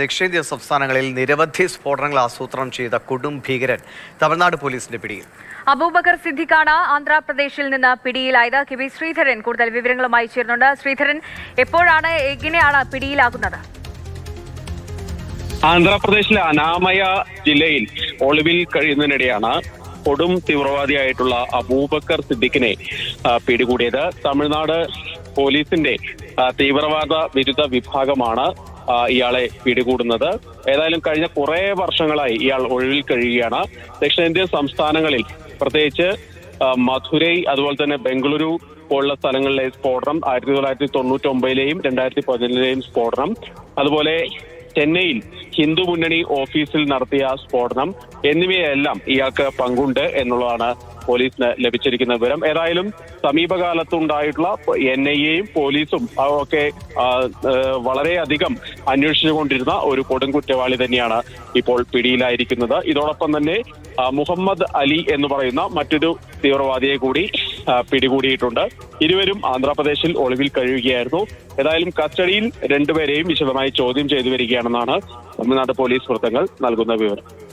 ദക്ഷിണേന്ത്യൻ സംസ്ഥാനങ്ങളിൽ നിരവധി സ്ഫോടനങ്ങൾ ആസൂത്രണം ചെയ്ത കൊടും ഭീകരൻ തമിഴ്നാട് പോലീസിന്റെ പിടിയിൽ. അബൂബക്കർ സിദ്ദിഖാണ് ആന്ധ്രാപ്രദേശിൽ നിന്ന് പിടിയിലായത്. കെ വി ശ്രീധരൻ കൂടുതൽ വിവരങ്ങളുമായി ചേരുന്നുണ്ട്. ശ്രീധരൻ എപ്പോഴാണ് എങ്ങനെയാണ് പിടിയിലാകുന്നത്? ആന്ധ്രാപ്രദേശിലെ അനാമയ ജില്ലയിൽ ഒളിവിൽ കഴിയുന്നതിനിടെയാണ് കൊടും തീവ്രവാദിയായിട്ടുള്ള അബൂബക്കർ സിദ്ദിഖിനെ പിടികൂടിയത്. തമിഴ്നാട് പോലീസിന്റെ തീവ്രവാദ വിരുദ്ധ വിഭാഗമാണ് ഇയാളെ പിടികൂടുന്നത്. ഏതായാലും കഴിഞ്ഞ കുറെ വർഷങ്ങളായി ഇയാൾ ഒഴിവിൽ കഴിയുകയാണ്. ദക്ഷിണേന്ത്യൻ സംസ്ഥാനങ്ങളിൽ പ്രത്യേകിച്ച് മധുരൈ അതുപോലെ തന്നെ ബംഗളൂരു പോലുള്ള സ്ഥലങ്ങളിലെ സ്ഫോടനം ആയിരത്തി തൊള്ളായിരത്തി തൊണ്ണൂറ്റി ഒമ്പതിലെയും രണ്ടായിരത്തി പതിനേഴിലെയും സ്ഫോടനം. അതുപോലെ ചെന്നൈയിൽ ഹിന്ദു മുന്നണി ഓഫീസിൽ നടത്തിയ സ്ഫോടനം. എന്നിവയെല്ലാം ഇയാൾക്ക് പങ്കുണ്ട് എന്നുള്ളതാണ് പോലീസിന് ലഭിച്ചിരിക്കുന്ന വിവരം. ഏതായാലും സമീപകാലത്തുണ്ടായിട്ടുള്ള എൻ ഐ എയും പോലീസും ഒക്കെ വളരെയധികം അന്വേഷിച്ചുകൊണ്ടിരുന്ന ഒരു കൊടും കുറ്റവാളി തന്നെയാണ് ഇപ്പോൾ പിടിയിലായിരിക്കുന്നത്. ഇതോടൊപ്പം തന്നെ മുഹമ്മദ് അലി എന്ന് പറയുന്ന മറ്റൊരു തീവ്രവാദിയെ കൂടി പിടികൂടിയിട്ടുണ്ട്. ഇരുവരും ആന്ധ്രാപ്രദേശിൽ ഒളിവിൽ കഴിയുകയായിരുന്നു. ഏതായാലും കസ്റ്റഡിയിൽ രണ്ടുപേരെയും വിശദമായി ചോദ്യം ചെയ്തു വരികയാണെന്നാണ് തമിഴ്നാട് പോലീസ് വൃത്തങ്ങൾ നൽകുന്ന വിവരം.